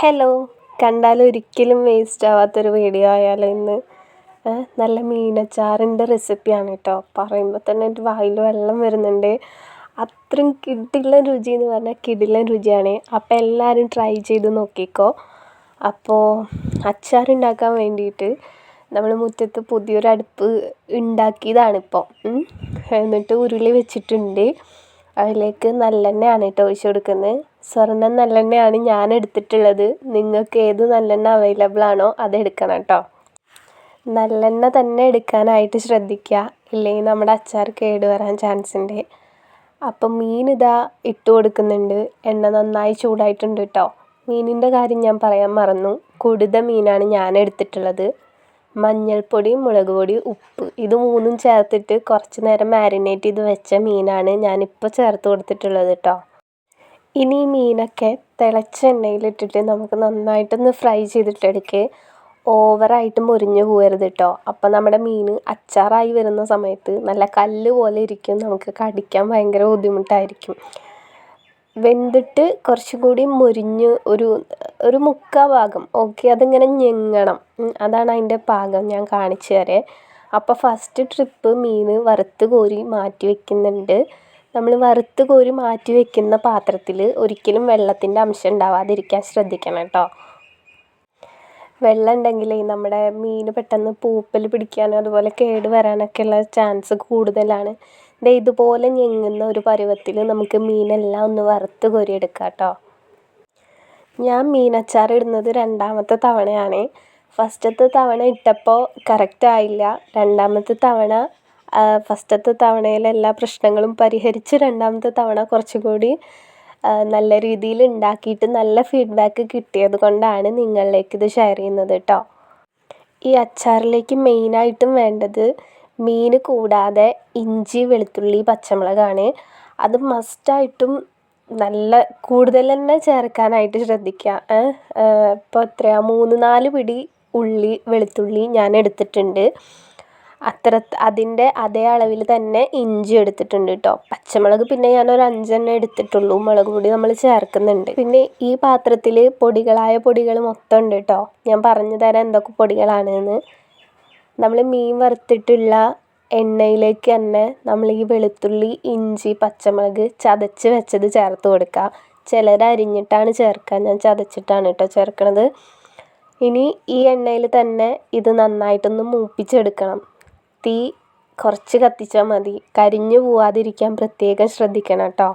Hello. കണ്ടാൽ ഒരിക്കലും waste ആവാത്തൊരു video ആയാലോ ഇന്ന്. നല്ല മീനച്ചാറിന്റെ റെസിപ്പിയാണ് കേട്ടോ പറയുമ്പോൾ തന്നെ എന്റെ വായിൽ വെള്ളം വരുന്നുണ്ട്. അത്രയും കിടിലൻ രുചി എന്ന് പറഞ്ഞാൽ കിടിലൻ രുചിയാണ്. അപ്പോൾ എല്ലാവരും ട്രൈ ചെയ്ത് നോക്കിക്കോ. അപ്പോൾ അച്ചാറുണ്ടാക്കാൻ വേണ്ടിയിട്ട് നമ്മൾ മുറ്റത്ത് പുതിയൊരു അടുപ്പ് ഉണ്ടാക്കിയതാണിപ്പോൾ എന്നിട്ട് ഉരുളി വെച്ചിട്ടുണ്ട്. അതിലേക്ക് നല്ലെണ്ണയാണ് കേട്ടോ ഒഴിച്ച് കൊടുക്കുന്നത്. സ്വർണ നല്ലെണ്ണയാണ് ഞാൻ എടുത്തിട്ടുള്ളത്. നിങ്ങൾക്ക് ഏത് നല്ലെണ്ണ അവൈലബിൾ ആണോ അത് എടുക്കണം കേട്ടോ നല്ലെണ്ണ തന്നെ എടുക്കാനായിട്ട് ശ്രദ്ധിക്കുക. ഇല്ലെങ്കിൽ നമ്മുടെ അച്ചാർ കേട് വരാൻ ചാൻസ് ഉണ്ട്. അപ്പം മീൻ ഇതാ ഇട്ട് കൊടുക്കുന്നുണ്ട്. എണ്ണ നന്നായി ചൂടായിട്ടുണ്ട് കേട്ടോ മീനിന്റെ കാര്യം ഞാൻ പറയാൻ മറന്നു. കുടുത മീനാണ് ഞാൻ എടുത്തിട്ടുള്ളത്. മഞ്ഞൾപ്പൊടി മുളക് പൊടി ഉപ്പ് ഇത് മൂന്നും ചേർത്തിട്ട് കുറച്ച് നേരം മാരിനേറ്റ് ചെയ്ത് വെച്ച മീനാണ് ഞാനിപ്പോൾ ചേർത്ത് കൊടുത്തിട്ടുള്ളത് കേട്ടോ ഇനി മീനൊക്കെ തിളച്ച എണ്ണയിലിട്ടിട്ട് നമുക്ക് നന്നായിട്ടൊന്ന് ഫ്രൈ ചെയ്തിട്ടെടുക്ക് ഓവറായിട്ട് മൊരിഞ്ഞു പോകരുത് കേട്ടോ അപ്പം നമ്മുടെ മീൻ അച്ചാറായി വരുന്ന സമയത്ത് നല്ല കല്ല് പോലെ ഇരിക്കും. നമുക്ക് കടിക്കാൻ ഭയങ്കര ബുദ്ധിമുട്ടായിരിക്കും. വെന്തിട്ട് കുറച്ചും കൂടി മുരിഞ്ഞ് ഒരു ഒരു മുക്കാ ഭാഗം. ഓക്കെ അതിങ്ങനെ ഞെങ്ങണം. അതാണ് അതിന്റെ പാകം ഞാൻ കാണിച്ചു തരേ അപ്പോൾ ഫസ്റ്റ് ട്രിപ്പ് മീൻ വറുത്ത് കോരി മാറ്റി വെക്കുന്നുണ്ട്. നമ്മൾ വറുത്ത് കോരി മാറ്റി വെക്കുന്ന പാത്രത്തിൽ ഒരിക്കലും വെള്ളത്തിന്റെ അംശം ഉണ്ടാവാതിരിക്കാൻ ശ്രദ്ധിക്കണം കേട്ടോ. വെള്ളം ഉണ്ടെങ്കിൽ നമ്മുടെ മീൻ പെട്ടെന്ന് പൂപ്പൽ പിടിക്കാനും അതുപോലെ കേട് വരാനൊക്കെയുള്ള ചാൻസ് കൂടുതലാണ്. ദേ ഇതുപോലെ ഞെങ്ങുന്ന ഒരു പരുവത്തിൽ നമുക്ക് മീനെല്ലാം ഒന്ന് വറുത്ത് കോരിയെടുക്കാം കേട്ടോ. ഞാൻ മീനച്ചാർ ഇടുന്നത് രണ്ടാമത്തെ തവണയാണ്. ഫസ്റ്റത്തെ തവണ ഇട്ടപ്പോൾ കറക്റ്റ് ആയില്ല. രണ്ടാമത്തെ തവണ ഫസ്റ്റത്തെ തവണയിൽ എല്ലാ പ്രശ്നങ്ങളും പരിഹരിച്ച് രണ്ടാമത്തെ തവണ കുറച്ചും കൂടി നല്ല രീതിയിൽ ഉണ്ടാക്കിയിട്ട് നല്ല ഫീഡ്ബാക്ക് കിട്ടിയത് കൊണ്ടാണ് നിങ്ങളിലേക്ക് ഇത് ഷെയർ ചെയ്യുന്നത് കേട്ടോ ഈ അച്ചാറിലേക്ക് മെയിനായിട്ടും വേണ്ടത് മീൻ കൂടാതെ ഇഞ്ചി വെളുത്തുള്ളി പച്ചമുളകാണ്. അത് മസ്റ്റായിട്ടും നല്ല കൂടുതൽ തന്നെ ചേർക്കാനായിട്ട് ശ്രദ്ധിക്കുക ഇപ്പോൾ എത്രയാണ് മൂന്ന് നാല് പിടി ഉള്ളി വെളുത്തുള്ളി ഞാൻ എടുത്തിട്ടുണ്ട്. അത്ര അതിന്റെ അതേ അളവിൽ തന്നെ ഇഞ്ചി എടുത്തിട്ടുണ്ട് കേട്ടോ പച്ചമുളക് പിന്നെ ഞാൻ ഒരു അഞ്ചെണ്ണം എടുത്തിട്ടുള്ളൂ. മുളക് പൊടി നമ്മൾ ചേർക്കുന്നുണ്ട്. പിന്നെ ഈ പാത്രത്തിൽ പൊടികളായ പൊടികൾ മൊത്തം ഉണ്ട് കേട്ടോ ഞാൻ പറഞ്ഞു തരാം എന്തൊക്കെ പൊടികളാണെന്ന്. നമ്മൾ മീൻ വറുത്തിട്ടുള്ള എണ്ണയിലേക്ക് തന്നെ നമ്മൾ ഈ വെളുത്തുള്ളി ഇഞ്ചി പച്ചമുളക് ചതച്ച് വെച്ചത് ചേർത്ത് കൊടുക്കുക ചിലർ അരിഞ്ഞിട്ടാണ് ചേർക്കുക ഞാൻ ചതച്ചിട്ടാണ് കേട്ടോ ചേർക്കണത്. ഇനി ഈ എണ്ണയിൽ തന്നെ ഇത് നന്നായിട്ടൊന്ന് മൂപ്പിച്ചെടുക്കണം. തീ കുറച്ച് കത്തിച്ചാൽ മതി. കരിഞ്ഞു പോവാതിരിക്കാൻ പ്രത്യേകം ശ്രദ്ധിക്കണം കേട്ടോ.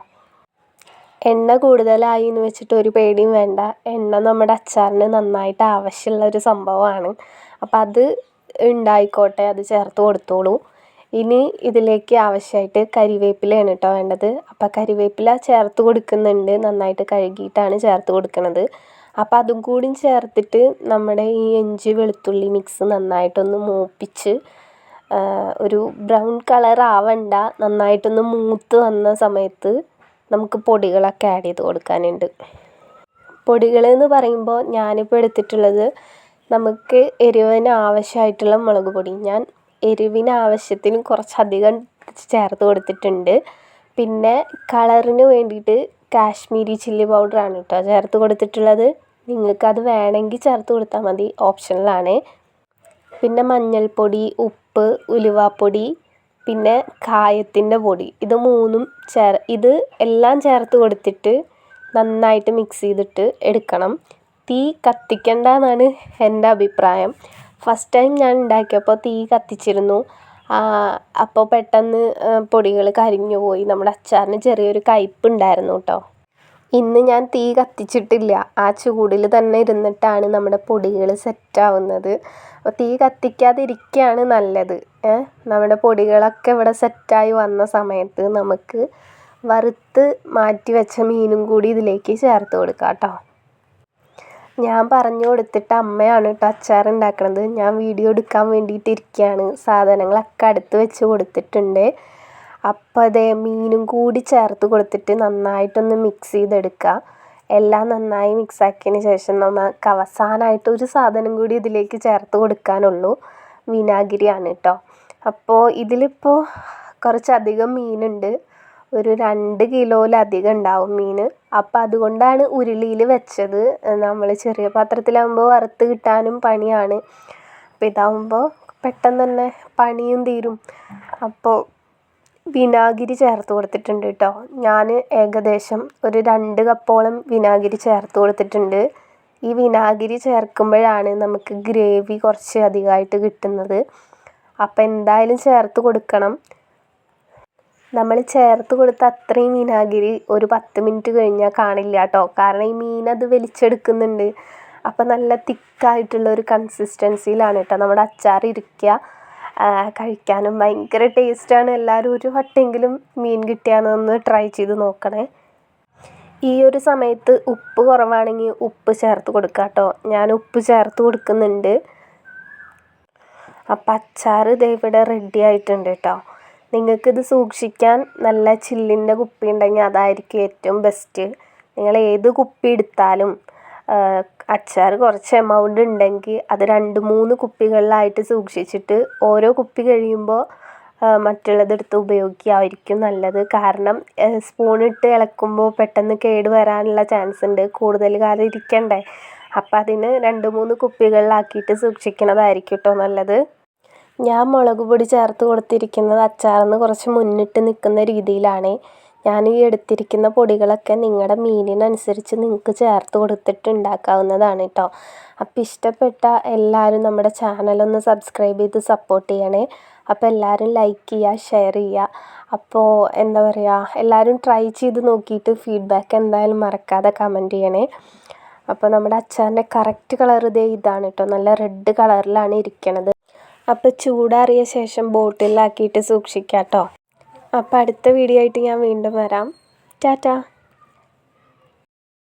എണ്ണ കൂടുതലായി എന്ന് വെച്ചിട്ട് ഒരു പേടിയും വേണ്ട. എണ്ണ നമ്മുടെ അച്ചാറിന് നന്നായിട്ട് ആവശ്യമുള്ള ഒരു സംഭവമാണ്. അപ്പം അത് ഉണ്ടായിക്കോട്ടെ അത് ചേർത്ത് കൊടുത്തോളൂ. ഇനി ഇതിലേക്ക് ആവശ്യമായിട്ട് കരിവേപ്പിലയാണ് കേട്ടോ വേണ്ടത്. അപ്പം കരിവേപ്പില ചേർത്ത് കൊടുക്കുന്നുണ്ട്. നന്നായിട്ട് കഴുകിയിട്ടാണ് ചേർത്ത് കൊടുക്കുന്നത് അപ്പം അതും കൂടി ചേർത്തിട്ട് നമ്മുടെ ഈ ഇഞ്ചി വെളുത്തുള്ളി മിക്സ് നന്നായിട്ടൊന്ന് മൂപ്പിച്ച് ഒരു ബ്രൗൺ കളർ ആവണ്ട. നന്നായിട്ടൊന്ന് മൂത്ത് വന്ന സമയത്ത് നമുക്ക് പൊടികളൊക്കെ ആഡ് ചെയ്ത് കൊടുക്കാനുണ്ട്. പൊടികൾ എന്ന് പറയുമ്പോൾ ഞാനിപ്പോൾ എടുത്തിട്ടുള്ളത് നമുക്ക് എരിവിന് ആവശ്യമായിട്ടുള്ള മുളക് പൊടി. ഞാൻ എരിവിന് ആവശ്യത്തിന് കുറച്ചധികം ചേർത്ത് കൊടുത്തിട്ടുണ്ട്. പിന്നെ കളറിന് വേണ്ടിയിട്ട് കാശ്മീരി ചില്ലി പൗഡറാണ് കേട്ടോ ചേർത്ത് കൊടുത്തിട്ടുള്ളത്. നിങ്ങൾക്കത് വേണമെങ്കിൽ ചേർത്ത് കൊടുത്താൽ മതി. ഓപ്ഷനിലാണ് പിന്നെ മഞ്ഞൾപ്പൊടി ഉപ്പ് ഉലുവാപ്പൊടി പിന്നെ കായത്തിന്റെ പൊടി. ഇത് മൂന്നും ചേർ ഇത് എല്ലാം ചേർത്ത് കൊടുത്തിട്ട് നന്നായിട്ട് മിക്സ് ചെയ്തിട്ട് എടുക്കണം. തീ കത്തിക്കണ്ട എന്നാണ് എന്റെ അഭിപ്രായം. ഫസ്റ്റ് ടൈം ഞാൻ ഉണ്ടാക്കിയപ്പോൾ തീ കത്തിച്ചിരുന്നു. അപ്പോൾ പെട്ടെന്ന് പൊടികൾ കരിഞ്ഞു പോയി. നമ്മുടെ അച്ചാറിന് ചെറിയൊരു കയ്പ്പ് ഉണ്ടായിരുന്നു കേട്ടോ. ഇന്ന് ഞാൻ തീ കത്തിച്ചിട്ടില്ല. ആ ചൂടിൽ തന്നെ ഇരുന്നിട്ടാണ് നമ്മുടെ പൊടികൾ സെറ്റാവുന്നത് അപ്പോൾ തീ കത്തിക്കാതിരിക്കുകയാണ് നല്ലത്. നമ്മുടെ പൊടികളൊക്കെ ഇവിടെ സെറ്റായി വന്ന സമയത്ത് നമുക്ക് വറുത്ത് മാറ്റി വെച്ച മീനും കൂടി ഇതിലേക്ക് ചേർത്ത് കൊടുക്കാം കേട്ടോ. ഞാൻ പറഞ്ഞു കൊടുത്തിട്ട് അമ്മയാണ് കേട്ടോ അച്ചാർ ഉണ്ടാക്കണത്. ഞാൻ വീഡിയോ എടുക്കാൻ വേണ്ടിയിട്ട് ഇരിക്കുകയാണ് സാധനങ്ങളൊക്കെ അടുത്ത് വെച്ച് കൊടുത്തിട്ടുണ്ട്. അപ്പോൾ അതേ മീനും കൂടി ചേർത്ത് കൊടുത്തിട്ട് നന്നായിട്ടൊന്ന് മിക്സ് ചെയ്തെടുക്കുക എല്ലാം നന്നായി മിക്സ് ആക്കിയതിന് ശേഷം നമുക്ക് അവസാനമായിട്ട് ഒരു സാധനം കൂടി ഇതിലേക്ക് ചേർത്ത് കൊടുക്കാനുള്ളൂ. വിനാഗിരിയാണ് കേട്ടോ അപ്പോൾ ഇതിലിപ്പോൾ കുറച്ചധികം മീനുണ്ട്. ഒരു രണ്ട് കിലോയിലധികം ഉണ്ടാവും മീൻ അപ്പം അതുകൊണ്ടാണ് ഉരുളിയിൽ വെച്ചത്. നമ്മൾ ചെറിയ പാത്രത്തിലാകുമ്പോൾ വറുത്ത് കിട്ടാനും പണിയാണ്. അപ്പോൾ ഇതാവുമ്പോൾ പെട്ടെന്ന് തന്നെ പണിയും തീരും. അപ്പോൾ വിനാഗിരി ചേർത്ത് കൊടുത്തിട്ടുണ്ട് കേട്ടോ ഞാൻ ഏകദേശം ഒരു രണ്ട് കപ്പോളം വിനാഗിരി ചേർത്ത് കൊടുത്തിട്ടുണ്ട്. ഈ വിനാഗിരി ചേർക്കുമ്പോഴാണ് നമുക്ക് ഗ്രേവി കുറച്ച് അധികമായിട്ട് കിട്ടുന്നത്. അപ്പം എന്തായാലും ചേർത്ത് കൊടുക്കണം. നമ്മൾ ചേർത്ത് കൊടുത്ത അത്രയും വിനാഗിരി ഒരു പത്ത് മിനിറ്റ് കഴിഞ്ഞാൽ കാണില്ല കേട്ടോ കാരണം ഈ മീൻ അത് വലിച്ചെടുക്കുന്നുണ്ട്. അപ്പം നല്ല തിക്കായിട്ടുള്ള ഒരു കൺസിസ്റ്റൻസിയിലാണ് കേട്ടോ നമ്മുടെ അച്ചാർ ഇരിക്കുക. കഴിക്കാനും ഭയങ്കര ടേസ്റ്റാണ്. എല്ലാവരും ഒരു വട്ടമെങ്കിലും മീൻ കിട്ടിയാണെന്ന് ട്രൈ ചെയ്ത് നോക്കണേ. ഈ ഒരു സമയത്ത് ഉപ്പ് കുറവാണെങ്കിൽ ഉപ്പ് ചേർത്ത് കൊടുക്കുക കേട്ടോ ഞാൻ ഉപ്പ് ചേർത്ത് കൊടുക്കുന്നുണ്ട്. അപ്പം അച്ചാർ ദേ ഇവിടെ റെഡി ആയിട്ടുണ്ട് കേട്ടോ നിങ്ങൾക്കിത് സൂക്ഷിക്കാൻ നല്ല ചില്ലിന്റെ കുപ്പി ഉണ്ടെങ്കിൽ അതായിരിക്കും ഏറ്റവും ബെസ്റ്റ് നിങ്ങൾ ഏത് കുപ്പി എടുത്താലും അച്ചാർ കുറച്ച് എമൗണ്ട് ഉണ്ടെങ്കിൽ അത് രണ്ട് മൂന്ന് കുപ്പികളിലായിട്ട് സൂക്ഷിച്ചിട്ട് ഓരോ കുപ്പി കഴിയുമ്പോൾ മറ്റുള്ളതെടുത്ത് ഉപയോഗിക്കുകയായിരിക്കും നല്ലത്. കാരണം സ്പൂണിട്ട് ഇളക്കുമ്പോൾ പെട്ടെന്ന് കേട് വരാനുള്ള ചാൻസ് ഉണ്ട്. കൂടുതൽ കാലം ഇരിക്കണ്ടേ. അപ്പം അതിന് രണ്ട് മൂന്ന് കുപ്പികളിലാക്കിയിട്ട് സൂക്ഷിക്കുന്നതായിരിക്കും കേട്ടോ നല്ലത്. ഞാൻ മുളക് പൊടി ചേർത്ത് കൊടുത്തിരിക്കുന്നത് അച്ചാറിന് കുറച്ച് മുന്നിട്ട് നിൽക്കുന്ന രീതിയിലാണ്. ഞാൻ ഈ എടുത്തിരിക്കുന്ന പൊടികളൊക്കെ നിങ്ങളുടെ മീനിനനുസരിച്ച് നിങ്ങൾക്ക് ചേർത്ത് കൊടുത്തിട്ട് ഉണ്ടാക്കാവുന്നതാണ് കേട്ടോ അപ്പം ഇഷ്ടപ്പെട്ട എല്ലാവരും നമ്മുടെ ചാനലൊന്ന് സബ്സ്ക്രൈബ് ചെയ്ത് സപ്പോർട്ട് ചെയ്യണേ. അപ്പോൾ എല്ലാവരും ലൈക്ക് ചെയ്യുക ഷെയർ ചെയ്യുക അപ്പോൾ എന്താ പറയുക എല്ലാവരും ട്രൈ ചെയ്ത് നോക്കിയിട്ട് ഫീഡ്ബാക്ക് എന്തായാലും മറക്കാതെ കമന്റ് ചെയ്യണേ. അപ്പോൾ നമ്മുടെ അച്ചാറിന്റെ കറക്റ്റ് കളർ ഇതേ ഇതാണ് കേട്ടോ നല്ല റെഡ് കളറിലാണ് ഇരിക്കണത്. അപ്പോൾ ചൂടാറിയ ശേഷം ബോട്ടിലാക്കിയിട്ട് സൂക്ഷിക്കാം കേട്ടോ അപ്പോൾ അടുത്ത വീഡിയോ ആയിട്ട് ഞാൻ വീണ്ടും വരാം. ടാറ്റ.